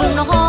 บุงนอค